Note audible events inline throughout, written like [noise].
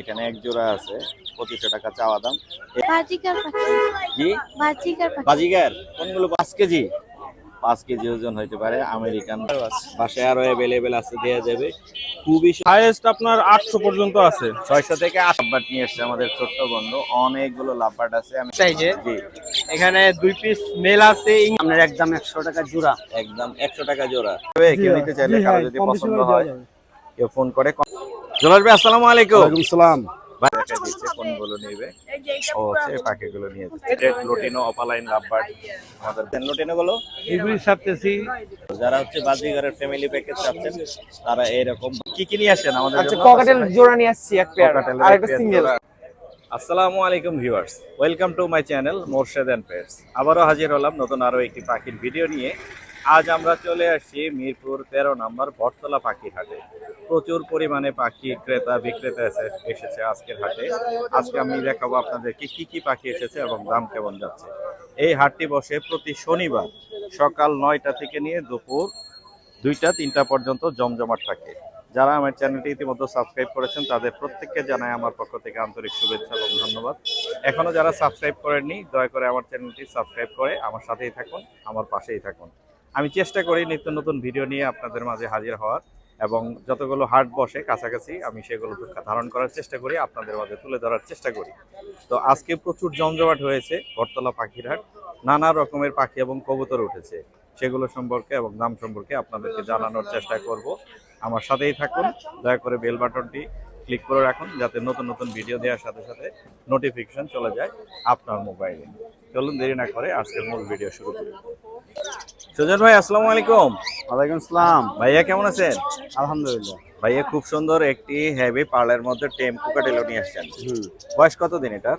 এখানে এক জোড়া আছে পঁচিশশো টাকা চাওয়া দাম। বাজিকার জি কোনগুলো? পাঁচ কেজি? পাঁচ কেজি ওজন হইতে পারে আমেরিকান। বাসায় আরও অ্যাভেলেবেল আছে দেওয়া যাবে। খুবই হাইয়েস্ট আপনার আটশো পর্যন্ত আছে। ছয়শো থেকে আট লাভবাট নিয়ে এসছে আমাদের ছোট্ট বন্ধু। অনেকগুলো লাভবাট আছে আমি সাইজের জি। এখানে দুই পিস মেল আছে আপনার একদম একশো টাকা জোড়া। একদম একশো টাকা জোড়া। কেউ নিতে চাইলে কারও যদি পছন্দ হয় কেউ ফোন করে ভাই আসসালামু আলাইকুম। ওয়ালাইকুম সালাম। ভাই দেখা দিচ্ছে কোনগুলো নেবে ও পাখিগুলো নিয়ে রেড লোটিনো অপালাইন লাভবার্ড আমাদের লোটিনো গুলো এগুলি ছাড়তেছি। যারা হচ্ছে বাজিগারের ফ্যামিলি প্যাকেজ চাচ্ছেন তারা এরকম কি কি নিয়ে আসেন আমাদের আচ্ছা? ককাটেল জোড়া নিয়ে আসছি এক পেয়ার আর একটা সিঙ্গেল আসসালামু আলাইকুম viewers welcome to my channel Morshed and pairs আবারও হাজির হলাম নতুন আরও একটি পাখির ভিডিও নিয়ে। আজ আমরা চলে আসছি মিরপুর তেরো নম্বর বটতলা পাখি হাটে। প্রচুর পরিমাণে পাখি ক্রেতা বিক্রেতা এসে- এসেছে আজকের হাটে। আজকে আমি দেখাবো আপনাদেরকে কি কি পাখি এসেছে এবং দাম কেমন যাচ্ছে। এই হাটটি বসে প্রতি শনিবার সকাল নয়টা থেকে নিয়ে দুপুর দুইটা, তিনটা পর্যন্ত জমজমাট থাকে। যারা আমার চ্যানেলটি ইতিমধ্যে সাবস্ক্রাইব করেছেন, তাদের প্রত্যেককে জানাই আমার পক্ষ থেকে আন্তরিক শুভেচ্ছা এবং ধন্যবাদ। এখনও যারা সাবস্ক্রাইব করেননি, দয়া করে আমার চ্যানেলটি সাবস্ক্রাইব করে আমার সাথেই থাকুন, আমার পাশেই থাকুন। আমি চেষ্টা করি নিত্য নতুন ভিডিও নিয়ে আপনাদের মাঝে হাজির হওয়ার এবং যতগুলো হাট বসে কাছাকাছি আমি সেগুলো ধারণ করার চেষ্টা করি, আপনাদের মাঝে তুলে ধরার চেষ্টা করি। তো আজকে প্রচুর জমজমাট হয়েছে, বটতলা পাখির হাট, নানা রকমের পাখি এবং কবুতর উঠেছে। সেগুলো সম্পর্কে এবং দাম সম্পর্কে আপনাদেরকে জানানোর চেষ্টা করব। আমার সাথেই থাকুন, দয়া করে বেল বাটনটি ক্লিক করে রাখুন যাতে নতুন নতুন ভিডিও দেওয়ার সাথে সাথে নোটিফিকেশন চলে যায় আপনার মোবাইলে চলুন দেরি না করে আজকের মূল ভিডিও শুরু করি। সুজন ভাই আসসালামু আলাইকুম। ওয়ালাইকুম সালাম ভাইয়া কেমন আছেন? আলহামদুলিল্লাহ। ভাইয়া খুব সুন্দর একটি হেভি পার্লের মধ্যে টেম কুকাটেলো নিয়ে আসছেন। বয়স কত দিন এটা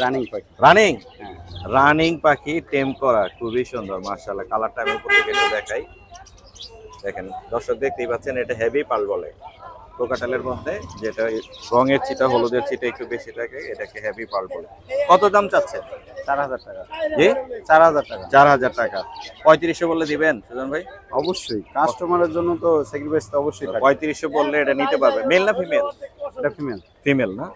রানিং পাখি। রানিং? হ্যাঁ। রানিং পাখি টেম করা খুবই সুন্দর মার্শাল্লাহ কালারটা আমি উপর থেকে দেখাই। দেখেন দর্শক দেখতেই পাচ্ছেন এটা হেভি পাল বলে। কোকাটালের মধ্যে যেটা রঙের চিটা হলুদের চিটা একটু বেশি থাকে এটাকে হেভি পাল বলে। কত দাম চাচ্ছে? চার হাজার টাকা। জি? চার হাজার টাকা। চার হাজার টাকা। পঁয়ত্রিশশো বললে দিবেন সুজন ভাই? অবশ্যই। কাস্টমারের জন্য তো স্যাক্রিফাইস তো অবশ্যই পঁয়ত্রিশশো বললে এটা নিতে পারবে। মেল না ফিমেল এটা ফিমেল ফিমেল না?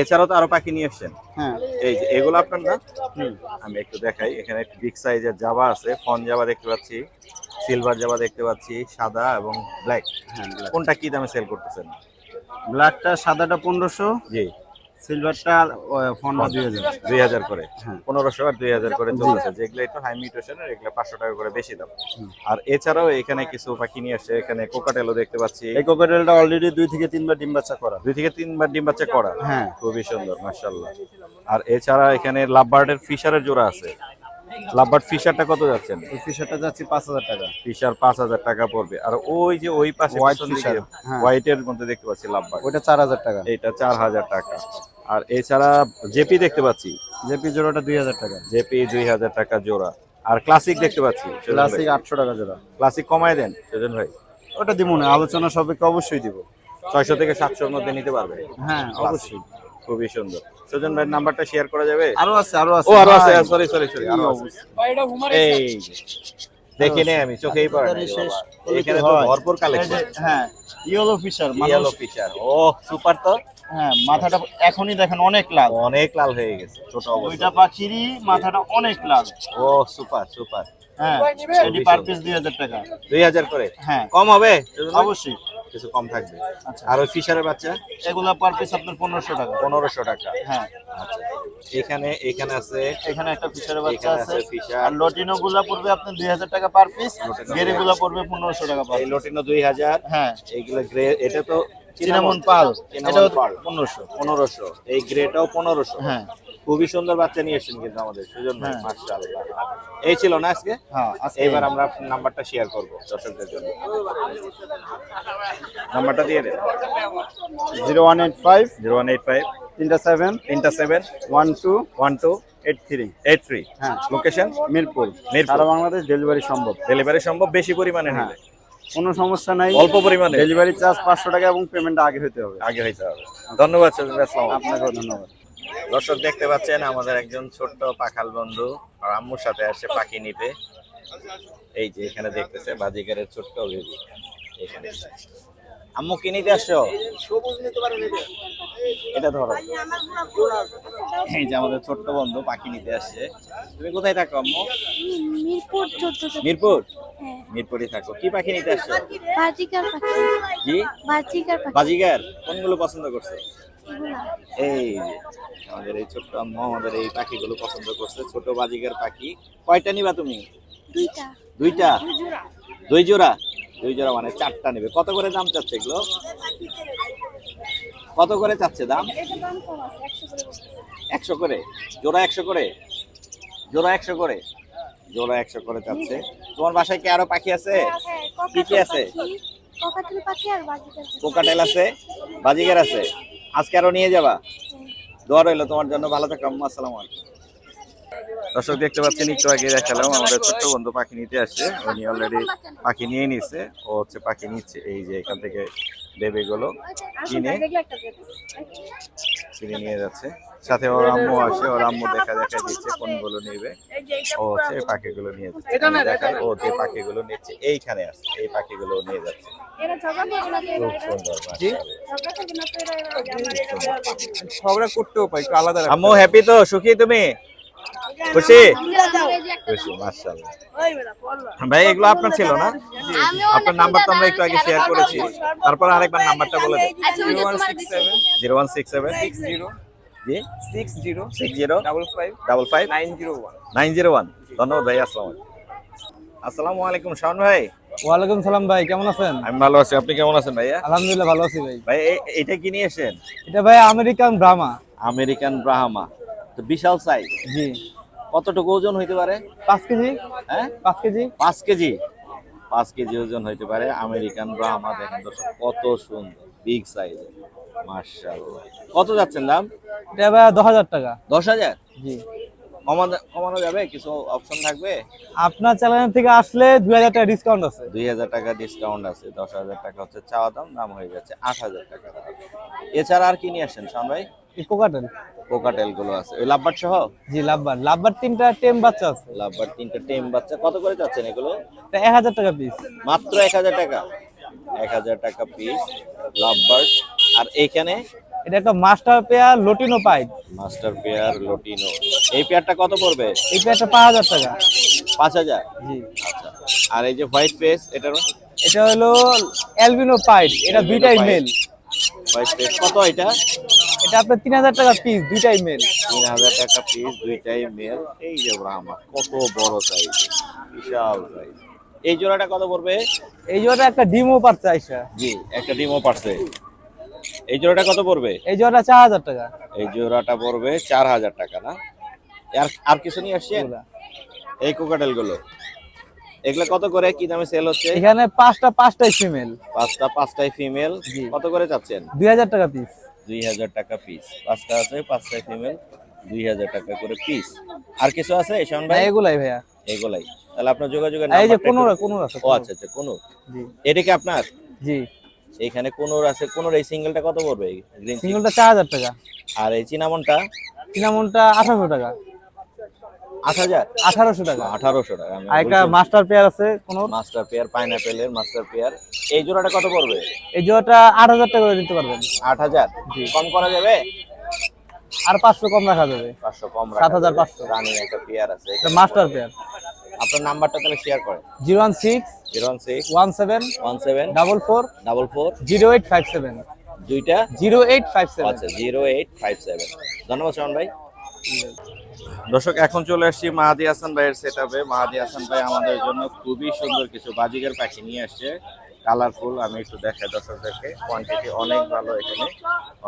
এছাড়াও তো আরও পাখি নিয়ে এসছেন হ্যাঁ। এই যে এগুলো আপনার না? হুম। আমি একটু দেখাই এখানে একটু বিগ সাইজের জাবা আছে ফন জাবা দেখতে পাচ্ছি। সিলভার জাবা দেখতে পাচ্ছি সাদা এবং ব্ল্যাক কোনটা কি দামে সেল করতেছেন? ব্ল্যাকটা সাদাটা পনেরোশো জি। সিলভারটা দুই হাজার। দুই হাজার করে। হ্যাঁ। পনেরোশো আর দুই হাজার করে চলছে যেগুলো একটু হাই মিউটেশনের এগুলো পাঁচশো টাকা করে বেশি দাম। আর এছাড়াও এখানে কিছু পাখি নিয়ে আসছে এখানে কোকাটেলও দেখতে পাচ্ছি। এই কোকাটেলটা অলরেডি দুই থেকে তিনবার ডিম বাচ্চা করা। দুই থেকে তিনবার ডিম বাচ্চা করা? হ্যাঁ। খুবই সুন্দর মাশাল্লাহ আর এছাড়া এখানে লাভবার্ডের ফিশারের জোড়া আছে। লাভবার্ড ফিশারটা কত ফিশারটা যাচ্ছে পাঁচ হাজার টাকা। ফিশার পাঁচ হাজার টাকা পড়বে। আর ওই যে ওই পাশে White পিছন দিকে fisher, হ্যাঁ। হোয়াইটের মধ্যে দেখতে পাচ্ছি লাভবার্ড ওইটা চার হাজার টাকা। এইটা চার হাজার টাকা। আর এছাড়া জেপি দেখতে পাচ্ছি? জেপি জোড়াটা দুই হাজার টাকা। জেপি দুই হাজার টাকা জোড়া। আর ক্লাসিক দেখতে পাচ্ছি ক্লাসিক আটশো টাকা জোড়া। ক্লাসিক কমায় দেন সেজন ভাই। ওটা দিব না আলোচনা সবাইকে অবশ্যই দিব। ছয়শো থেকে সাতশোর মধ্যে নিতে পারবে? হ্যাঁ অবশ্যই। খুবই সুন্দর। সুজন ভাইয়ের নাম্বারটা শেয়ার করা যাবে? আরও আছে আরও আছে। ও আরও আছে সরি সরি সরি আরও আছে। এই দেখি নে আমি চোখেই পড়ে নাই শেষ। এখানে তো ভরপুর কালেকশন হ্যাঁ ইয়েলো ফিশার ইয়েলো ফিশার ও সুপার তো। হ্যাঁ মাথাটা এখনই দেখেন অনেক লাল। অনেক লাল হয়ে গেছে ছোট দুইটা অবস্থা পাখিরই মাথাটা অনেক লাল। ও সুপার সুপার হ্যাঁ এটি পার পিস দুই হাজার টাকা। দুই হাজার করে? হ্যাঁ। কম হবে? অবশ্যই। কিছু কম থাকবে। আচ্ছা। আর ওই ফিশারের বাচ্চা? এগুলা পার পিস আপনার পনেরোশো টাকা। পনেরোশো টাকা। হ্যাঁ। আচ্ছা। এখানে এখানে আছে এখানে একটা ফিশারের বাচ্চা আছে ফিশার। আর লটিনো গুলা পড়বে আপনার দুই হাজার টাকা পার পিস গেরে গুলা পড়বে পনেরোশো টাকা পার লটিনো দুই হাজার। হ্যাঁ। এইগুলো গ্রে এটা তো চিনামন পাল। পাল। পনেরোশো। পনেরোশো। এই গ্রেটাও পনেরোশো। হ্যাঁ। খুবই সুন্দর বাচ্চা নিয়ে এসেছেন কিন্তু আমাদের সুজন ভাই হ্যাঁ। মাশাআল্লাহ। এই ছিল না আজকে? হ্যাঁ এইবার আমরা নাম্বারটা শেয়ার করব দর্শকদের জন্য। নাম্বারটা দিয়ে দেন। Zero one eight five zero one eight five. তিনটা সেভেন তিনটা seven. One two one two eight three. Eight three. হ্যাঁ। লোকেশন? মিরপুর। মিরপুর। সারা বাংলাদেশ ডেলিভারি সম্ভব। ডেলিভারি সম্ভব বেশি পরিমাণে হ্যাঁ। কোনো সমস্যা নাই। অল্প পরিমাণে। ডেলিভারি চার্জ পাঁচশো টাকা এবং পেমেন্টটা আগে হতে হবে। আগে হইতে হবে। ধন্যবাদ আপনাকেও ধন্যবাদ। দর্শক দেখতে পাচ্ছেন আমাদের একজন ছোট্ট পাখাল বন্ধু আর আম্মুর সাথে আসছে পাখি নিতে। এই যে এখানে দেখতেছে বাজিকারের ছোট্ট বেবি। এখানে। আম্মু কি নিতে আসছো? এটা ধরো। এই যে আমাদের ছোট্ট বন্ধু পাখি নিতে আসছে। তুমি কোথায় থাকো আম্মু? মিরপুর মিরপুর? হ্যাঁ। মিরপুরে থাকো। কি পাখি নিতে আসছো? বাজিকার পাখি। কি? বাজিকার পাখি। বাজিগার কোনগুলো পছন্দ করছ? এই আমাদের এই ছোট্ট আম্মু আমাদের এই পাখিগুলো পছন্দ করছে। ছোট বাজিগার পাখি। কয়টা নিবা তুমি? দুইটা। দুইটা? দুই জোড়া। দুই জোড়া? মানে চারটা নেবে। কত করে দাম চাচ্ছে এগুলো? কত করে চাচ্ছে দাম? একশো করে। জোড়া একশো করে? জোড়া একশো করে? জোড়া একশো করে চাচ্ছে। তোমার বাসায় কি আরও পাখি আছে? কি কি আছে? বাজিকার কোকাটেল আছে? বাজিগার আছে? আজকে আরও নিয়ে যাবা? দোয়া রইল তোমার জন্য ভালো থাকো আসসালাম আসসালামু আলাইকুম। দর্শক দেখতে পাচ্ছেন একটু আগে দেখালাম আমাদের ছোট্ট বন্ধু পাখি নিতে আসছে। উনি অলরেডি পাখি নিয়ে নিছে ও হচ্ছে পাখি নিচ্ছে এই যে এখান থেকে দেবে গুলো কিনে। কিনে নিয়ে যাচ্ছে। সাথে ওর আম্মু আসে ওর আম্মু দেখা দেখা দিচ্ছে কোনগুলো নেবে। ও হচ্ছে এই পাখিগুলো নিয়ে যাচ্ছে। ও যে পাখিগুলো নিচ্ছে এইখানে আছে এই পাখিগুলো নিয়ে যাচ্ছে। খুব ঝগড়া করতেও পাই আলাদা আম্মু হ্যাপি তো? সুখী তুমি? খুশি? খুশি মাশাআল্লাহ। ভাই এগুলো আপনার ছিল না। আপনার নাম্বার তো আমরা একটু আগে শেয়ার করেছি। তারপর আরেকবার নাম্বারটা বলে দেন zero one six seven zero one six seven six zero জি six zero six zero double five double five nine zero one nine zero one ধন্যবাদ ভাই আসসালাম আসসালামু আলাইকুম শাওন ভাই। ওয়ালাইকুম সালাম ভাই কেমন আছেন? আমি ভালো আছি আপনি কেমন আছেন ভাইয়া? আলহামদুলিল্লাহ ভালো আছি ভাই। ভাই এটা কি নিয়ে এসেন এটা ভাই আমেরিকান ব্রাহ্মা। আমেরিকান ব্রাহ্মা। তো বিশাল সাইজ জি। কতটুকু ওজন হইতে পারে? পাঁচ কেজি। হ্যাঁ? পাঁচ কেজি। পাঁচ কেজি। পাঁচ কেজি ওজন হইতে পারে আমেরিকান ব্রাহ্মা। দেখেন দর্শক কত সুন্দর। বিগ সাইজ কত যাচ্ছেন দাম? এটা ভাই দশ হাজার টাকা। দশ হাজার? জি। কমানো যাবে? কিছু অপশন থাকবে? আপনার চ্যানেল থেকে আসলে দুই হাজার টাকা ডিসকাউন্ট আছে। দুই হাজার টাকা ডিসকাউন্ট আছে দশ হাজার টাকা হচ্ছে চাওয়া দাম দাম হয়ে আট হাজার টাকা। এছাড়া আর কি নিয়ে আসেন শান ভাই? কোকাটেল কোকাটেলগুলো আছে। ওই লাভবার সহ? জি লাভবার। লাভবার তিনটা টেম বাচ্চা আছে। লাভবার তিনটে টেম বাচ্চা। কত করে যাচ্ছেন এগুলো? এটা এক হাজার টাকা পিস মাত্র এক হাজার টাকা। এক হাজার টাকা পিস লাভবার্ড আর এইখানে? এটা একটা master pair lutino pipe master pair lutino. এই পেয়ারটা কত পড়বে? এই পেয়ারটা পাঁচ হাজার টাকা। পাঁচ হাজার? জি। আচ্ছা। আর এই যে হোয়াইট পেস এটার? এটা হলো অ্যালবিনো পাইপ এটা দুইটাই। মেল। হোয়াইট পেস কত এটা? এটা আপনার তিন হাজার টাকা পিস দুইটাই মেল। তিন হাজার টাকা পিস দুইটাই মেল। এই যে ব্রাহ্মা কত বড় সাইজ বিশাল সাইজ এই জোড়াটা কত পড়বে? এই জোড়াটা একটা ডিমও পাচ্ছে আইসা। জি একটা ডিমও পারছে। এই জোড়াটা কত পড়বে? এই জোড়াটা চার হাজার টাকা। এই জোড়াটা পড়বে চার হাজার টাকা না? আর আর কিছু নিয়ে আসছেন? এগুলা। এই কোকাটেলগুলো এগুলো কত করে? কি দামে সেল হচ্ছে? এখানে পাঁচটা পাঁচটাই ফিমেল পাঁচটা পাঁচটাই ফিমেল কত করে চাচ্ছেন? দুই হাজার টাকা পিস দুই হাজার টাকা পিস পাঁচটা আছে পাঁচটাই ফিমেল দুই হাজার টাকা করে পিস আর কিছু আছে শাওন ভাই? এগুলাই ভাইয়া। এগুলাই। তাহলে আপনার যোগাযোগের এই যে একটু- পনেরো আছে ও আচ্ছা আচ্ছা কোন জি। এটা কি আপনার? জি। এইখানে কোনোর আছে কোনোর এই সিঙ্গেলটা কত পড়বে? গ্রিন সিঙ্গলটা চার হাজার টাকা। আর এই চিনামনটা? চিনামনটা আঠারোশো টাকা। আট হাজার? আঠারোশো টাকা। আঠারোশো টাকা। আমি আর একটা মাস্টার পেয়ার আছে কোনো? মাস্টার পেয়ার পাইনাপেলের মাস্টার পেয়ার। এই জোড়াটা কত পড়বে? এই জোড়াটা আট হাজার টাকা করে দিতে পারবেন। আট হাজার? কম করা যাবে? আর পাঁচশো কম রাখা যাবে। পাঁচশো কম সাত হাজার পাঁচশো। রানিং একটা পেয়ার আছে। এটা মাস্টার পেয়ার। আপনার নাম্বারটা তাহলে শেয়ার করেন। Zero one six zero one six one seven one seven double four double four zero eight five seven. দুইটা জিরো এইট ফাইভ সেভেন। আচ্ছা জিরো এইট ফাইভ সেভেন। ধন্যবাদ শরণ ভাই। দর্শক এখন চলে আসছি মাহাদি হাসান ভাইয়ের সেট আপে মাহাদি হাসান ভাই আমাদের জন্য খুবই সুন্দর কিছু বাজিগার পাখি নিয়ে আসছে। কালারফুল আমি একটু দেখাই দর্শকদেরকে। কোয়ান্টিটি অনেক ভালো এখানে।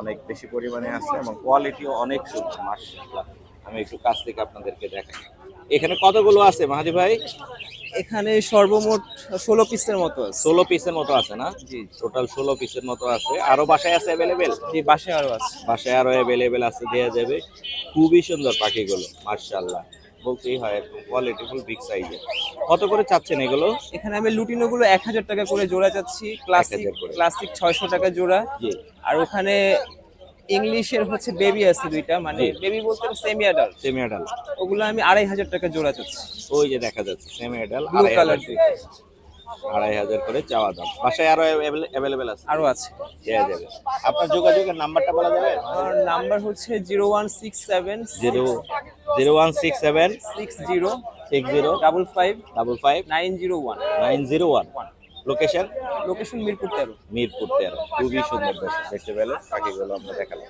অনেক বেশি পরিমাণে আছে এবং কোয়ালিটিও অনেক সুন্দর। মাস আমি একটু কাছ থেকে আপনাদেরকে দেখাই। এখানে কতগুলো আছে মাহাদি ভাই? এখানে সর্বমোট ষোলো পিসের মতো আছে। ষোলো পিসের মতো আছে না? জি টোটাল ষোলো পিসের মতো আছে। আরও বাসায় আছে অ্যাভেলেবেল জি বাসায় আরও আছে। বাসায় আরও অ্যাভেলেবেল আছে দেওয়া যাবে। খুবই সুন্দর পাখিগুলো মার্শাল্লাহ বলতেই হয় একদম কোয়ালিটিফুল বিগ সাইজের কত করে চাচ্ছেন এগুলো? এখানে আমি লুটিনো গুলো এক হাজার টাকা করে জোড়া চাচ্ছি। ক্লাসিক 1000 করে। ক্লাসিক ছয়শো টাকা জোড়া। জি। আর ওখানে ইংলিশের হচ্ছে বেবি আছে দুইটা মানে বেবি বলতে সেমি অ্যাডাল্ট সেমি আডাল ওগুলো আমি আড়াই হাজার টাকা জোড়া চাচ্ছি। ওই যে দেখা যাচ্ছে সেমি আডাল Blue colour। আড়াই হাজার করে চাওয়া দাম। বাসায় আরও অ্যাভেলেবেল আছে? আরও আছে। দেওয়া যাবে। আপনার যোগাযোগের নাম্বারটা বলা যাবে? আমার নাম্বার হচ্ছে zero one six seven zero zero one six seven six zero six zero double five double five nine zero one. Nine zero one. Location location Mirpur তেরো। মিরপুর তেরো। খুবই সুন্দর দেখতে পেলে পাখিগুলো আমরা দেখালাম।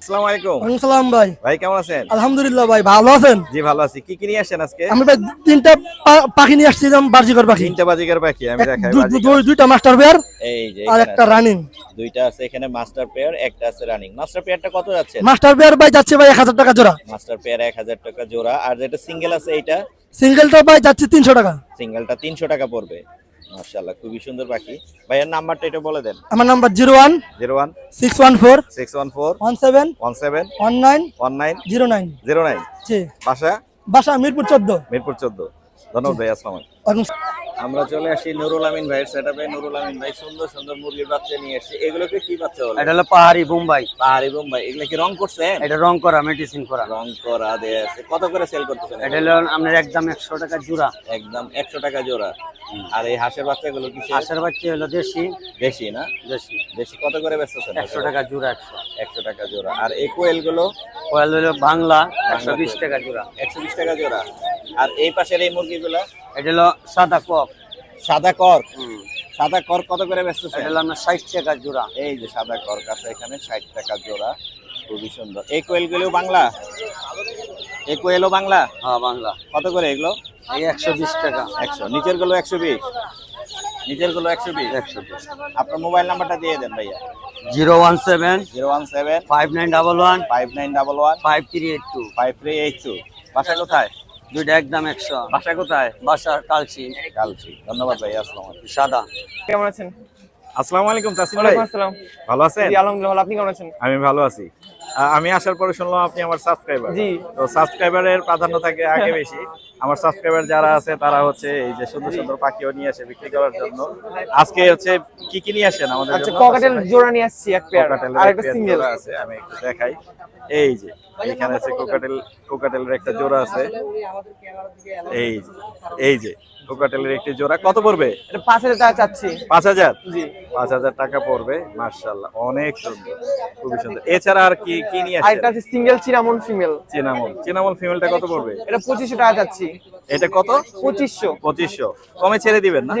আসসালামু আলাইকুম। সালাম ভাই। ভাই কেমন আছেন? আলহামদুলিল্লাহ ভাই ভালো আছেন? জি ভালো আছি। কি কি নিয়ে আসছেন আজকে? আমি ভাই তিনটা পাখি নিয়ে আসছিলাম পাখি। তিনটা বাজিকার পাখি আমি দেখাই দু- বাজিকার। দু- দুইটা মাস্টার পেয়ার এই যে আর এখানে একটা রানিং দুইটা আছে এখানে মাস্টার পেয়ার একটা আছে রানিং মাস্টার পেয়ারটা কত যাচ্ছে? মাস্টার পেয়ার ভাই যাচ্ছে ভাই এক হাজার টাকা জোড়া। মাস্টার পেয়ার এক হাজার টাকা জোড়া। আর যেটা সিঙ্গেল আছে এইটা? সিঙ্গেলটা ভাই যাচ্ছে তিনশো টাকা। সিঙ্গেলটা তিনশো টাকা পড়বে। মার্শাল্লাহ খুবই সুন্দর পাখি। ভাইয়ের নাম্বারটা এটা বলে দেন। আমার number zero one zero one six one four six one four one seven one seven one nine one nine zero nine. Zero nine. জি। বাসা? বাসা মিরপুর চোদ্দ। মিরপুর চোদ্দ। ধন্যবাদ ভাই আসসালাম আমরা চলে আসি নুরুল আমিন ভাইয়ের সেটআপে নুরুল আমিন ভাই সুন্দর সুন্দর মুরগির বাচ্চা নিয়ে এসেছে এগুলোকে কি বাচ্চা বলে? এটা হলো পাহাড়ি বোম্বাই। পাহাড়ি বোম্বাই। এগুলো কি রং করছেন এটা রং করা মেডিসিন করা। রং করা দেয়া আছে। কত করে সেল করতেছেন এটা হলো আপনার একদম একশো টাকা জোড়া। একদম একশো টাকা জোড়া। আর এই হাঁসের বাচ্চাগুলো কি হাঁসের বাচ্চা হলো দেশি। বেশি না? দেশি। বেশি কত করে বেচতেছেন? একশো টাকা জোড়া একশো। একশো টাকা জোড়া। আর এই কোয়েলগুলো কোয়াল হলো বাংলা একশো বিশ টাকা জোড়া। একশো বিশ টাকা জোড়া। আর এই পাশের এই মুরগিগুলো এটা হলো সাদা কক। সাদা কর। সাদা কর কত করে এটা হলো আপনার ষাট টাকা জোড়া। এই যে সাদা কর কাছে এখানে ষাট টাকা জোড়া খুবই সুন্দর। এই কোয়েলগুলো বাংলা? এই কোয়েলও বাংলা? হ্যাঁ বাংলা। কত করে এগুলো? এই একশো বিশ টাকা। একশো। নিচেরগুলো একশো বিশ? নিচেরগুলো একশো বিশ? একশো বিশ। আপনার মোবাইল নাম্বারটা দিয়ে দেন ভাইয়া। Zero one seven zero one seven five nine double one five nine double one five three eight two. Five three eight two. বাসা কোথায়? দুইটা একদম একশো। বাসা কোথায়? বাসা কালচি। কালচি। ধন্যবাদ ভাই আসসালাম সাদা। কেমন আছেন? আসসালামু আলাইকুম তাসিম ভাই। আসসালাম। ভালো আছেন? জি আলহামদুলিল্লাহ আপনি কেমন আছেন? আমি ভালো আছি। আমি আসার পরে শুনলাম আপনি আমার সাবস্ক্রাইবার জি। তো সাবস্ক্রাইবারের প্রাধান্য থাকে আগে বেশি। আমার সাবস্ক্রাইবার যারা আছে তারা হচ্ছে এই যে সুন্দর সুন্দর পাখিও নিয়ে আসে বিক্রি করার জন্য। আজকে হচ্ছে কি কি নিয়ে আসেন আমাদের আচ্ছা? ককাটেল জোড়া নিয়ে আসছি এক পেয়ার কোকাটেলের আর একটা সিঙ্গেল আছে আমি একটু দেখাই। এই যে এখানে আছে কোকাটেল কোকাটেলের একটা জোড়া আছে। এই যে, এই যে কোকাটেলের একটি জোড়া। কত পড়বে? এটা পাঁচ হাজার টাকা চাচ্ছি। পাঁচ হাজার? জি। পাঁচ হাজার টাকা পড়বে মার্শাল্লাহ অনেক সুন্দর খুবই সুন্দর। এছাড়া আর কি কি নিয়ে আর একটা আসছেন আছে single cinnamon female cinnamon cinnamon ফিমেলটা কত পড়বে? এটা পঁচিশশো টাকা চাচ্ছি। এটা কত? পঁচিশশো। পঁচিশশো। কমে ছেড়ে দিবেন না?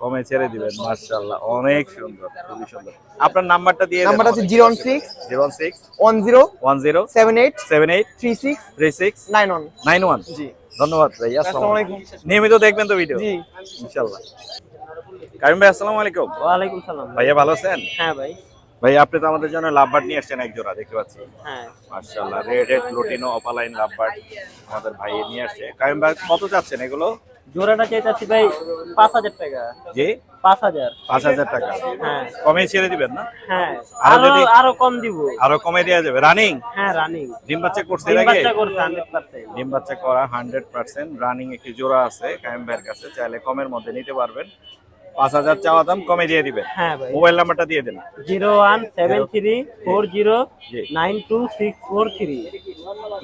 কমে ছেড়ে দিবেন মার্শাল্লাহ অনেক সুন্দর খুবই সুন্দর। আপনার নাম্বারটা দিয়ে নাম্বারটা হচ্ছে zero one six zero six one zero one zero seven eight seven eight three six three six nine one. Nine one. জি। ধন্যবাদ ভাই আসসালামু আসসালামু আলাইকুম। নিয়মিত দেখবেন তো ভিডিও জি। কারিম ভাই আসসালামু আলাইকুম। ওয়ালাইকুম সালাম। ভাইয়া ভালো আছেন? হ্যাঁ ভাই। ভাই আপনি তো আমাদের জন্য লাভবার্ড নিয়ে আসছেন এক জোড়া দেখতে পাচ্ছি। হ্যাঁ। মার্শাল্লাহ red head lutino opaline lovebird আমাদের ভাই নিয়ে আসছে। কারিম ভাই কত চাচ্ছেন এগুলো? জোড়াটা চাইছি ভাই পাঁচ হাজার টাকা। জি? পাঁচ হাজার। পাঁচ হাজার টাকা। হ্যাঁ। কমে ছেড়ে দিবেন না? হ্যাঁ। আরও আরও কম দিব। আরও কমে দেওয়া যাবে। রানিং হ্যাঁ রানিং ডিম বাচ্চা করছে করছে হান্ড্রেড পার্সেন্ট ডিম বাচ্চা করা হান্ড্রেড পার্সেন্ট রানিং একটি জোড়া আছে কায়েম ভাইয়ের কাছে। চাইলে কমের মধ্যে নিতে পারবেন। পাঁচ হাজার চাওয়া দাম কমে দিয়ে দিবেন। হ্যাঁ ভাই। মোবাইল নাম্বারটা দিয়ে দেন। Zero one seven three four zero nine two six four three.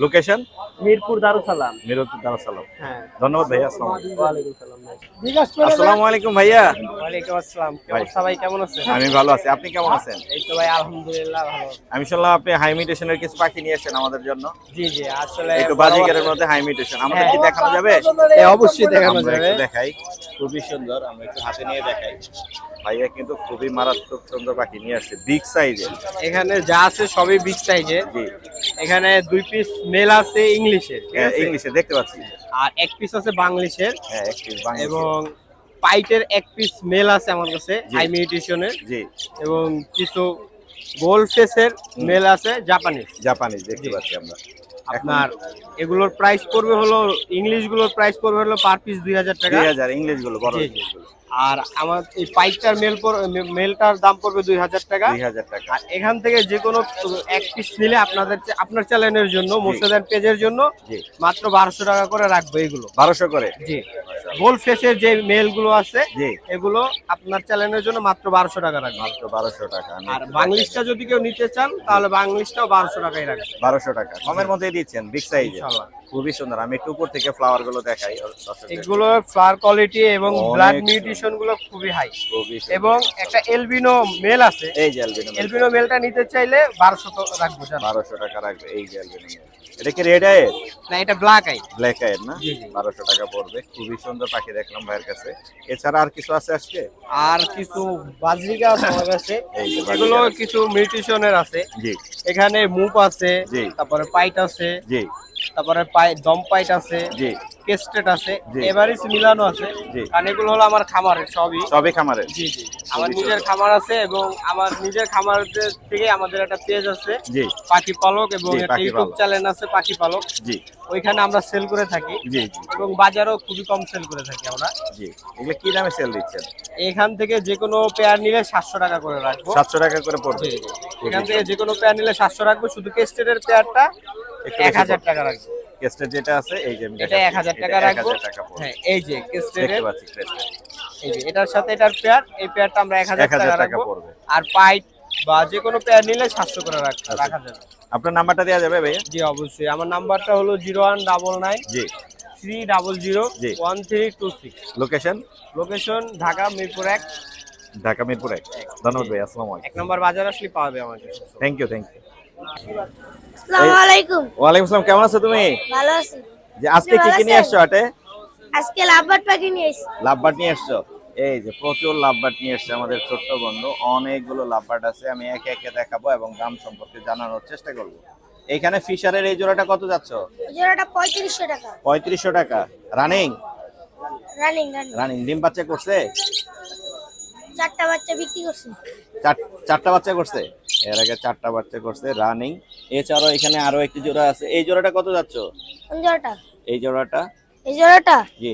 Location? Mirpur Darussalam. মিরতুল Darussalam. হ্যাঁ। ধন্যবাদ ভাইয়া আসসালামু আলাইকুম। ভাইয়া। ওয়ালাইকুম আসসালাম। ভাই। সবাই কেমন আছেন? আমি ভালো আছি। আপনি কেমন আছেন? এই তো ভাই আলহামদুলিল্লাহ ভালো। আমি শুনলাম আপনি হাই মিউটেশনের কিছু পাখি নিয়ে এসেছেন আমাদের জন্য। জি জি আসলে একটু বাজিকারের মধ্যে হাই মিউটেশন আমাদের কি দেখানো যাবে? অবশ্যই দেখানো যাবে। দেখাই। খুবই সুন্দর। আমরা একটু হাতে নিয়ে দেখাই। ভাইয়া কিন্তু খুবই মারাত্মক সুন্দর পাখি নিয়ে আসছে বিগ সাইজের এখানে যা আছে সবই বিগ সাইজের জি। এখানে দুই পিস মেল আছে ইংলিশের হ্যাঁ, ইংলিশে দেখতে পাচ্ছি। আর এক পিস আছে বাংলিশের হ্যাঁ এবং পাইটের এক পিস মেল আছে আমার কাছে। হাই মিউটেশনের জি। এবং কিছু গোল ফেসের মেল আছে জাপানিজ জাপানিজ দেখতে পাচ্ছি আমরা। আপনার এগুলোর প্রাইস পড়বে হলো ইংলিশগুলোর প্রাইস পড়বে হলো পার পিস দুই হাজার টাকা। দুই হাজার ইংলিশগুলো বড়। ইংলিশগুলো। আর আমার এই পাইকটার মেল পর- মেলটার দাম পড়বে দুই হাজার টাকা। দুই হাজার টাকা। আর এখান থেকে যে কোনো এক পিস নিলে আপনাদের আপনার চ্যানেলের জন্য মোর্শেদার পেজের জন্য মাত্র বারোশো টাকা করে রাখবে এগুলো। বারোশো করে? জি। গোল ফেসের যে মেলগুলো আছে এগুলো আপনার চ্যানেলের জন্য মাত্র বারোশো টাকা রাখবে। মাত্র বারোশো টাকা আর বাংলিশটা যদি কেউ নিতে চান তাহলে বাংলিশটাও বারোশো টাকাই রাখবে। বারোশো টাকা। কমের মধ্যে দিচ্ছেন বিগ সাইজ খুবই সুন্দর। আমি একটু উপর থেকে ফ্লাওয়ারগুলো দেখাই। এগুলো ফ্লাওয়ার কোয়ালিটি এবং ব্লাড নিউট্রিশনগুলো খুবই হাই খুবই এবং একটা এলবিনো মেল আছে। এই যে অ্যালবিনো এলবিনো মেলটা নিতে চাইলে বারোশো রাখব বারোশো টাকা রাখবে এই যে অ্যালবিনো এটা কি রেড আয়ের না এটা ব্ল্যাক আই ব্ল্যাক আয়ের না। বারোশো টাকা পড়বে। খুবই সুন্দর পাখি দেখলাম ভাইয়ের কাছে। এছাড়া আর কিছু আছে আজকে? আর কিছু বাজরিকা আছে আমার কাছে। এই এগুলো আছে। কিছু নিউট্রিশনের আছে। জি। এখানে মুপ আছে জি। তারপরে পাইট আছে। জি। তারপরে পাই দম পাইট আছে জি। কেস্টেট আছে। এভারেজ মিলানো আছে। কারণ এগুলো হলো আমার খামারের সবই। সবই খামারের জি জি। আমার নিজের খামার আছে এবং আমার নিজের খামার থেকে আমাদের একটা পেজ আছে জি। পাখি পালক এবং একটা ইউটিউব চ্যানেল আছে পাখি পালক। জি। ওইখানে আমরা সেল করে থাকি জি জি। এবং বাজারেও খুবই কম সেল করে থাকি আমরা। জি। এগুলো কি দামে সেল দিচ্ছেন? এখান থেকে যে কোনো পেয়ার নিলে সাতশো টাকা করে রাখব। সাতশো টাকা করে পড়বে। এখান থেকে যে কোনো পেয়ার নিলে সাতশো রাখব শুধু কেস্টের পেয়ারটা এক হাজার টাকা রাখব কেস্টের যেটা আছে এই যে এটা দেখাচ্ছি, এক হাজার এটা টাকা রাখব হ্যাঁ এই যে কেস্টের। এই যে। এটার সাথে এটার পেয়ার এই পেয়ারটা আমরা 1000 টাকা রাখব। আর পাইট বা যে কোনো পেয়ার নিলে সাতশো করে আচ্ছা। রাখা যাবে। আপনার নাম্বারটা দেওয়া যাবে ভাইয়া? জি অবশ্যই। আমার নাম্বারটা হলো জিরো ওয়ান ডাবল নাইন জি। Three double zero. One three two six. Location location Dhaka Mirpur এক। ঢাকা মিরপুর এক। ধন্যবাদ ভাই আসসালামু আলাইকুম। এক নম্বর বাজার আসলে পাবে আমাকে থ্যাংক ইউ থ্যাংক ইউ আসসালামু আলাইকুম। ওয়ালাইকুম আসসালাম কেমন আছো তুমি? ভালো আছি। যে আজকে কি কি নিয়ে আসছো হাটে? আজকে লাভবাট পাখি নিয়ে এসেছি। লাভবাট নিয়ে আসছো? এই যে প্রচুর লাভবাট নিয়ে এসছে আমাদের ছোট্ট বন্ধু। অনেকগুলো লাভবাট আছে আমি একে একে দেখাবো এবং দাম সম্পর্কে জানানোর চেষ্টা করব। এইখানে ফিশারের এই জোড়াটা কত যাচ্ছ? জোড়াটা টাকা। পঁয়ত্রিশশো টাকা। রানিং রানিং রানিং ডিম বাচ্চা করছে? চারটা বাচ্চা বিক্রি করছি। চার- চারটা বাচ্চা করছে? এর আগে চারটা বাচ্চা করছে রানিং এছাড়াও এখানে আরও একটি জোড়া আছে। এই জোড়াটা কত যাচ্ছ? জোড়াটা। এই জোড়াটা? এই জোড়াটা জি।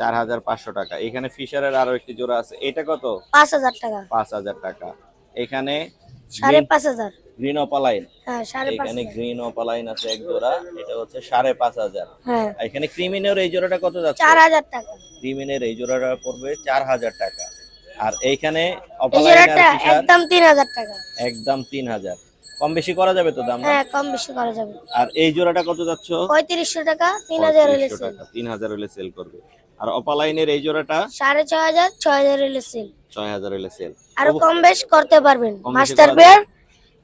চার হাজার পাঁচশো টাকা। এখানে ফিশারের আরও একটি জোড়া আছে। এটা কত? টাকা। এখানে গ্রিন অপালাইন হ্যাঁ এখানে গ্রিন অপালাইন আছে এক জোড়া। এটা হচ্ছে হ্যাঁ। এখানে ক্রিমিনের এই জোড়াটা কত যাচ্ছে? হাজার টাকা। ক্রিমিনের এই জোড়াটা পড়বে চার হাজার টাকা। আর এইখানে একদম তিন হাজার টাকা। একদম তিন হাজার। কম বেশি করা যাবে তো দাম হ্যাঁ কম বেশি করা যাবে। আর এই জোড়াটা কত যাচ্ছ? পঁয়ত্রিশশো টাকা তিন হাজার হলে সেল টাকা তিন হাজার হলে সেল করবে। আর অপালাইনের এই জোড়াটা? সাড়ে ছয় হাজার ছয় হাজার হলে সেল ছয় হাজার হলে সেল আর কম বেশ করতে পারবেন। মাস্টার পেয়ার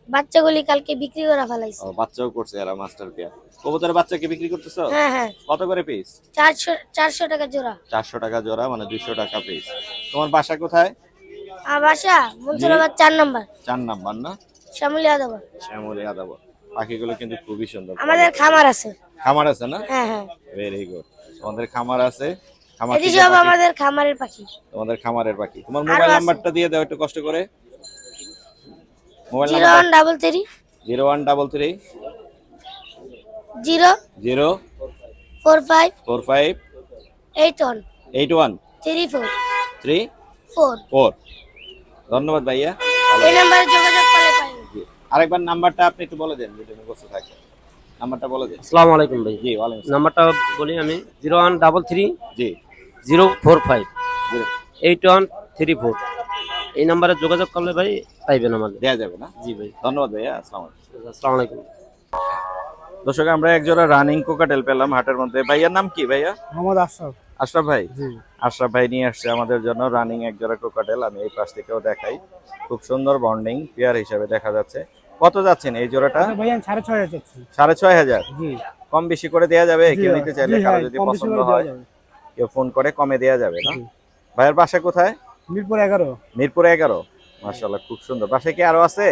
বাচ্চাগুলি কালকে বিক্রি করে ফেলাইছে। ও বাচ্চাও করছে এরা মাস্টার পেয়ার কবুতরের বাচ্চাকে বিক্রি করতেছো? হ্যাঁ হ্যাঁ। কত করে পিস চারশো চারশো টাকা জোড়া। চারশো টাকা জোড়া মানে দুইশো টাকা পিস তোমার বাসা কোথায়? আর বাসা মনসুরাবাদ চার নম্বর। চার নাম্বার না? শ্যামলি আদাবাদ শ্যামলি আদাব পাখিগুলো কিন্তু খুবই সুন্দর। আমাদের খামার আছে। খামার আছে না? হ্যাঁ হ্যাঁ। ভেরি গুড তোমাদের খামার আছে? খামার থেকে সব আমাদের খামারের পাখি। তোমাদের খামারের পাখি। তোমার মোবাইল নাম্বারটা দিয়ে দাও একটু কষ্ট করে। Mobile zero one double three. Zero one double three. Zero zero. Four five. Four five. Eight one. Eight one. Three four. Three four. Four. ধন্যবাদ ভাইয়া। এই নাম্বারে যোগাযোগ আরেকবার নাম্বারটা আপনি একটু বলে দেন যেটা থাকে। নাম্বারটা বলে দিন। আসসালামু আলাইকুম ভাই। জি ওয়া আলাইকুম নাম্বারটা বলি আমি। 0133 জি। 045 08134 এই নাম্বারে যোগাযোগ করলে ভাই পাইবেন আমাদের দেওয়া যাবে না? জি ভাই। ধন্যবাদ ভাইয়া আসসালামু আলাইকুম। আসসালামু আলাইকুম। দর্শক আমরা এক জোড়া রানিং কোকাটেল পেলাম হাটের মধ্যে। ভাইয়ার নাম কি ভাইয়া? মোহাম্মদ আশরাফ। আশরাফ ভাই? জি। আশরাফ ভাই নিয়ে আসছে আমাদের জন্য রানিং এক জোড়া কোকাটেল আমি এই পাশ থেকেও দেখাই। খুব সুন্দর বন্ডিং পেয়ার হিসাবে দেখা যাচ্ছে। কত যাচ্ছেন এই জোড়াটা? আমি সাড়ে ছয় হাজার কম বেশি করে দেওয়া যাবে? কেউ নিতে চাইলে কারও হ্যাঁ, যদি পছন্দ হয় কেউ ফোন করে কমে দেওয়া যাবে না। ভাইয়ের বাসা কোথায়? মিরপুর এগারো। মিরপুর এগারো? মার্শাল্লাহ খুব সুন্দর। বাসায় কি আরও আছে?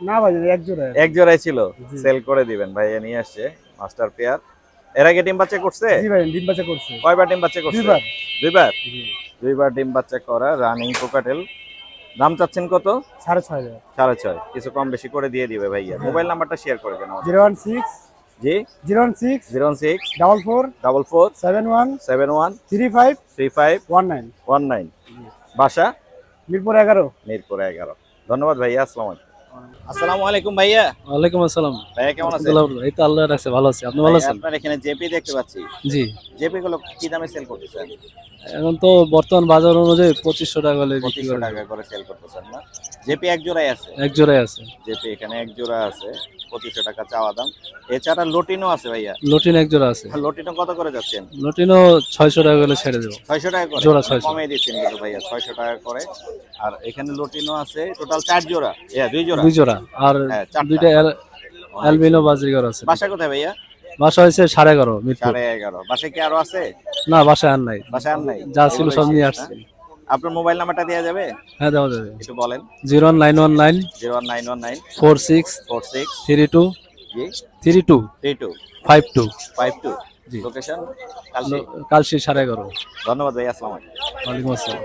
না ভাই এক জোড়া এক জোড়াই ছিল? সেল করে দিবেন ভাইয়া নিয়ে আসছে মাস্টার পেয়ার। এর আগে ডিম বাচ্চা করছে? জি ভাই ডিম বাচ্চা করছে। কয়বার ডিম বাচ্চা করছে? দুইবার। দুইবার? দুইবার ডিম বাচ্চা করা রানিং কোকাটেল দাম চাচ্ছেন কত? সাড়ে ছয় সাড়ে ছয়। কিছু কম বেশি করে দিয়ে দিবে ভাইয়া। মোবাইল নাম্বারটা শেয়ার করে দেন জিরো ওয়ান সিক্স। জি? Zero one six. Zero one six. Double four. Double four. Seven one. Seven one. Three five. Three five. One nine. One nine. বাসা? মিরপুর এগারো। মিরপুর এগারো। ধন্যবাদ ভাইয়া আসসালাম আলাইকুম। আসসালামু আলাইকুম ভাইয়া। ওয়ালাইকুম আসসালাম। ভাইয়া কেমন আছেন? আলহামদুলিল্লাহ, এই তো আল্লাহ রাখছে ভালো আছে। আপনি ভালো আছেন? আপনার এখানে জেপি দেখতে পাচ্ছি। জি। জেপি গুলো কি দামে সেল করতেছেন? এখন তো বর্তমান বাজার অনুযায়ী পঁচিশশো টাকা করে টাকা করে সেল করতেছেন না? জেপি এক জোড়াই আছে। এক আছে। জেপি এখানে এক জোড়া আছে। পঁচিশশো টাকা চাওয়া দাম। এছাড়া লটিনও আছে ভাইয়া। লটিন এক জোড়া আছে। লটিনও কত করে যাচ্ছেন? লটিনও ছয়শো টাকা করে ছেড়ে দেবো। ছয়শো টাকা করে? জোড়া 600 কমে দিচ্ছেন কিন্তু ভাইয়া ছয়শো টাকা করে। আর এখানে লটিনও আছে টোটাল চার জোড়া। হ্যাঁ দুই জোড়া? দুই জোড়া। আর হ্যাঁ। দুইটা অ্যাল- অ্যালবিনো বাজরিগর আছে। বাসা কোথায় ভাইয়া? বাসা হয়েছে সাড়ে এগারো সাড়ে এগারো। বাসায় কি আরও আছে? না বাসায় আর নাই। বাসায় আর নাই? যা ছিল সব নিয়ে আসছি? আপনার মোবাইল নাম্বারটা দেওয়া যাবে? হ্যাঁ দেওয়া যাবে। একটু বলেন। Zero nine one nine. Zero one nine one nine. Four six. Four six. Three two. জি। Three two. Three two. Five two. Five two. জি। লোকেশন? কালশি। সাড়ে এগারো। ধন্যবাদ ভাই আসসালাম ওয়ালাইকুম আসসালাম।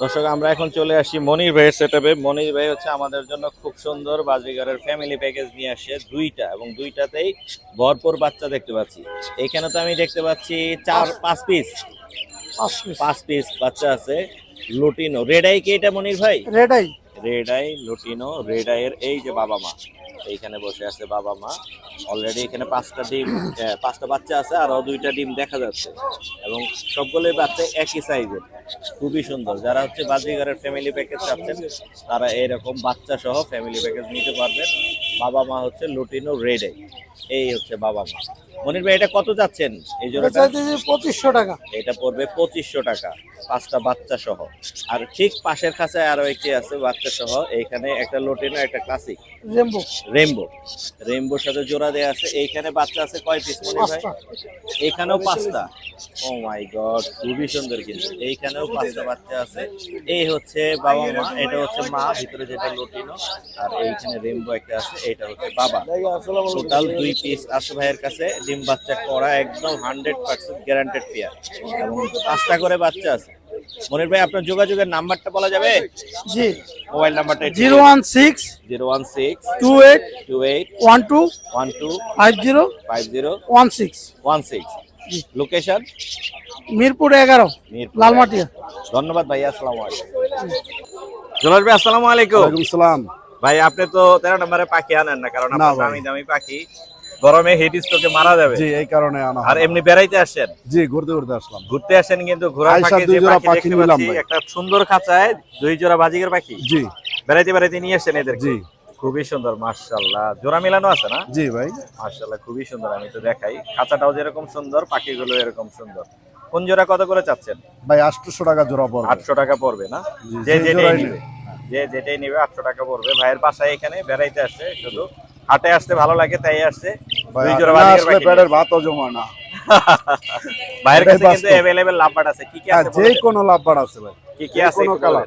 দর্শক আমরা এখন চলে আসি মনির ভাইয়ের সেটআপে মনির ভাই হচ্ছে আমাদের জন্য খুব সুন্দর বাজিগারের ফ্যামিলি প্যাকেজ নিয়ে আসে দুইটা এবং দুইটাতেই ভরপুর বাচ্চা দেখতে পাচ্ছি। এখানে তো আমি দেখতে পাচ্ছি চার পাঁচ পিস পাঁচ পিস বাচ্চা আছে। লুটিনো। রেড আই কি এটা মনির ভাই? রেডাই রেড আই লুটিনো রেড আইয়ের এই যে বাবা মা। এইখানে বসে আছে বাবা মা। অলরেডি এখানে পাঁচটা ডিম আহ, পাঁচটা বাচ্চা আছে আরও দুইটা ডিম দেখা যাচ্ছে। এবং সবগুলোই বাচ্চা একই সাইজের খুবই সুন্দর। যারা হচ্ছে বাজিগারের ফ্যামিলি প্যাকেজ চাচ্ছেন তারা এরকম বাচ্চা সহ ফ্যামিলি প্যাকেজ নিতে পারবেন। বাবা মা হচ্ছে লুটিনো রেড আই এই হচ্ছে বাবা মা। মনির ভাই এটা কত যাচ্ছেন? এই জোড়াটা? পঁচিশশো টাকা। এটা পড়বে পঁচিশশো টাকা পাঁচটা বাচ্চা সহ। আর ঠিক পাশের কাছে আরও একটি আছে বাচ্চা সহ এইখানে একটা লোটিনো একটা ক্লাসিক রেমবো রেইনবো রেইনবোর সাথে জোড়া দেয়া আছে এইখানে বাচ্চা আছে কয় পিস মনে ভাই? এইখানেও পাঁচটা। ও মাই গড খুবই সুন্দর কিন্তু। এইখানেও পাঁচটা বাচ্চা আছে। এই হচ্ছে বাবা মা এটা হচ্ছে মা ভিতরে যেটা লোটিনো আর এইখানে রেইনবো একটা আছে এটা হচ্ছে বাবা। টোটাল দুই পিস আছে ভাইয়ের কাছে। ডিম বাচ্চা করা একদম হান্ড্রেড পার্সেন্ট গ্যারান্টেড পেয়ার। এবং পাঁচটা করে বাচ্চা আছে। মনির ভাই আপনার যোগাযোগের নাম্বারটা বলা যাবে? জি। মোবাইল নাম্বারটা zero one six zero one six two eight two eight one two one two five zero five zero one six. One six. Location? Mirpur এগারো লালমাটিয়া। ধন্যবাদ ভাই আসসালামু আলাইকুম। জলাস ভাই আসসালামু আলাইকুম। সালাম ভাই আপনি তো তেরো নম্বরে পাখি আনেন না কারণ আপনার দামি দামি পাখি। গরমে হিট স্ট্রোকে মারা যাবে। জি এই কারণে আনা আর এমনি বেড়াইতে আসেন জি ঘুরতে ঘুরতে আসলাম। ঘুরতে আসেন কিন্তু আয়শা পাখি দুই যে জোড়া পাখি নিলাম ভাই। একটা সুন্দর খাঁচায় দুই জোড়া বাজিকের পাখি। জি। বেড়াইতে বেড়াইতে নিয়ে আসছেন এদের জি। খুবই সুন্দর মার্শাল্লাহ জোড়া মিলানো আছে না? জি ভাই। মার্শাল্লাহ খুবই সুন্দর আমি তো দেখাই। খাঁচাটাও যেরকম সুন্দর পাখিগুলো এরকম সুন্দর। কোন জোড়া কত করে চাচ্ছেন? ভাই আটশোশো টাকা জোড়া পড়বে। আটশো টাকা পড়বে না? যে যেটাই নিবে। যে যেটাই নিবে আটশো টাকা পড়বে। ভাইয়ের বাসায় এখানে বেড়াইতে আসছে শুধু। হাটে আসতে ভালো লাগে তাই আসছে। ভাই দুই আপনি জোড়া আসলে পেটের ভাতও জমা না। [laughs] ভাইয়ের কাছে কিন্তু বাস্তব। লাভবাট আছে। কি কি হ্যাঁ আছে যে কোনো লাভবার আছে ভাই। কি কি আছে কোনো কালার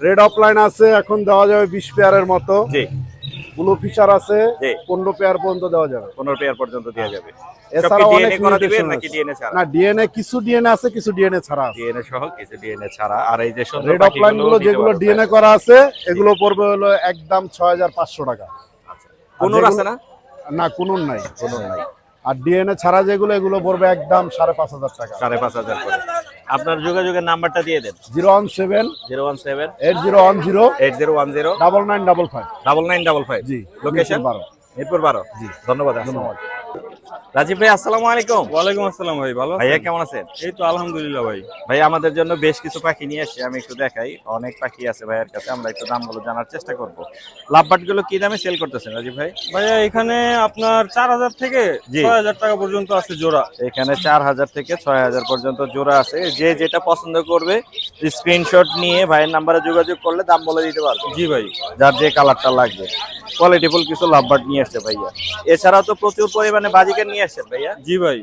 রেড অফলাইন আছে এখন দেওয়া যাবে বিশ পেয়ারের মতো। জি। ব্লু ফিচার আছে জি। পনেরো পেয়ার পর্যন্ত দেওয়া যাবে। পনেরো পেয়ার পর্যন্ত দেওয়া যাবে। এছাড়াও অনেক করা দিবেন নাকি ডিএনএ ছাড়া? না ডিএনএ কিছু ডিএনএ আছে কিছু ডিএনএ ছাড়া আছে। ডিএনএ সহ কিছু ডিএনএ ছাড়া। আর এই যে সুন্দর রেড অফলাইনগুলো যেগুলো ডিএনএ করা আছে এগুলো পড়বে হলো একদম ছয় হাজার পাঁচশো টাকা। আছে না? না নাই কোন নাই। আর ডিএনএ ছাড়া যেগুলো এগুলো পড়বে একদম সাড়ে পাঁচ হাজার টাকা। সাড়ে পাঁচ হাজার করে। আপনার যোগাযোগের নাম্বারটা দিয়ে দেন। Zero one seven zero one seven eight zero one zero eight zero one zero double nine double five. Double nine double five. জি লোকেশন বারো। মিরপুর বারো। জি। ধন্যবাদ ধন্যবাদ। রাজীব ভাই আসসালামু আলাইকুম। ওয়ালাইকুম আসসালাম ভাই ভালো ভাইয়া কেমন আছেন? এই তো আলহামদুলিল্লাহ ভাই। ভাই আমাদের জন্য বেশ কিছু পাখি নিয়ে আসছি আমি একটু দেখাই। অনেক পাখি আছে ভাইয়ের কাছে আমরা একটু দামগুলো জানার চেষ্টা করব। লাভবাটগুলো কি দামে সেল করতেছেন রাজীব ভাই? ভাইয়া এখানে আপনার চার হাজার থেকে। ছয় হাজার টাকা পর্যন্ত আছে জোড়া। এখানে চার হাজার থেকে ছয় হাজার পর্যন্ত জোড়া আছে। যে যেটা পছন্দ করবে স্ক্রিনশট নিয়ে ভাইয়ের নাম্বারে যোগাযোগ করলে দাম বলে দিতে পারবে। জি ভাই। যার যে কালারটা লাগবে। কোয়ালিটিফুল কিছু লাভবাট নিয়ে আসছে ভাইয়া। এছাড়াও তো প্রচুর পরিমাণে বাজিকার নিয়ে আসছেন ভাইয়া? জি ভাই।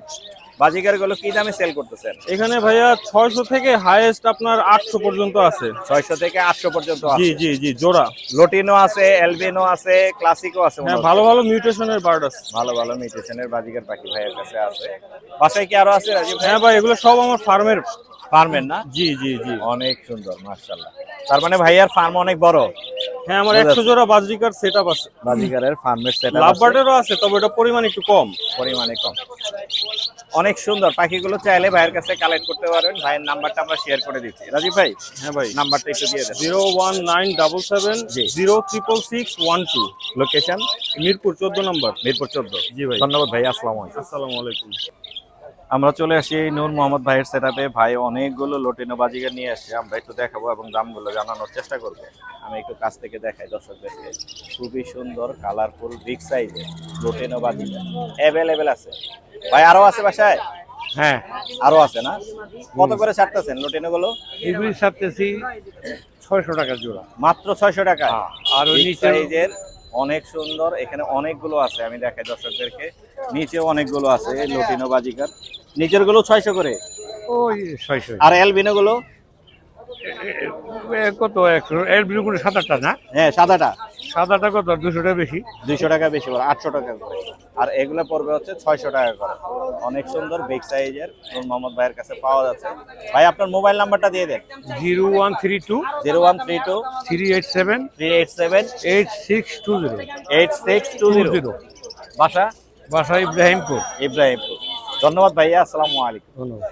বাজিকারগুলো কি দামে সেল করতেছেন? এখানে ভাইয়া ছয়শো থেকে হাইয়েস্ট আপনার আটশো পর্যন্ত আছে। ছয়শো থেকে আটশো পর্যন্ত জি আছে। জি জি জোড়া। লোটিনো আছে এলবিনো আছে ক্লাসিকও আছে হ্যাঁ হচ্ছে। ভালো ভালো মিউটেশনের বার্ড আছে। ভালো ভালো মিউটেশনের বাজিকার পাখি ভাইয়ের কাছে আছে। বাসায় কি আরও আছে রাজীব হ্যাঁ ভাই এগুলো সব আমার ফার্মের ফার্মের না? জি জি জি। অনেক সুন্দর মার্শাল্লাহ তার মানে ভাইয়ার ফার্ম অনেক বড়। হ্যাঁ আমার বোঝা একশো জোড়া বাজরিকার সেট আপ আছে। বাজিকারের ফার্মের সেট লাভ বার্ডেরও আছে তবে এটা পরিমাণ একটু কম। পরিমাণে কম। অনেক সুন্দর। পাখিগুলো চাইলে ভাইয়ের কাছে কালেক্ট করতে পারবেন ভাইয়ের নাম্বারটা আমরা শেয়ার করে দিচ্ছি। রাজীব ভাই হ্যাঁ ভাই। নাম্বারটা একটু দিয়ে দেন। Zero one nine double seven জি। Zero triple six one two location Mirpur চোদ্দ নম্বর। মিরপুর চোদ্দ। জি ভাই। ধন্যবাদ ভাই আসসালামু আলাইকুম। আসসালামু আলাইকুম। আমরা চলে আসি নূর মোহাম্মদ ভাইয়ের সেটআপে ভাই অনেকগুলো লটিনো বাজিগার নিয়ে আসছে। আমরা একটু দেখাবো এবং দামগুলো জানানোর চেষ্টা করব। আমি একটু কাছ থেকে দেখাই দর্শকদেরকে। খুবই সুন্দর কালারফুল বিগ সাইজের লটিনো বাজিগার। অ্যাভেলেবেল আছে। ভাই আরও আছে বাসায়? হ্যাঁ। আরও আছে না? কত করে ছাড়তেছেন লটিনো গুলো এগুলি ছাড়তেছি ছয়শো টাকা জোড়া। মাত্র ছয়শো টাকা। আর ওই সাইজের অনেক সুন্দর। এখানে অনেকগুলো আছে আমি দেখাই দর্শকদেরকে। নিচেও অনেকগুলো আছে লটিনো বাজিকার নিচেরগুলো ছয়শো করে? ওই ছয়শো। আর এলবিনো গুলো কত এর বিলকুল সাত আটটা না? হ্যাঁ সাদাটা সাদাটা কত? দুশোটা বেশি। দুইশো টাকা বেশি করে আটশো টাকা করে। আর এগুলো পড়বে হচ্ছে ছয়শো টাকা করে। অনেক সুন্দর বিগ সাইজের নূর মোহাম্মদ ভাইয়ের কাছে পাওয়া যাচ্ছে। ভাই আপনার মোবাইল নাম্বারটা দিয়ে দেন। Zero one three two zero one three two three eight seven three eight seven eight six two zero. Eight six two zero. বাসা? বাসা ইব্রাহিমপুর। ইব্রাহিমপুর। ধন্যবাদ ভাইয়া আসসালামু আলাইকুম। ধন্যবাদ।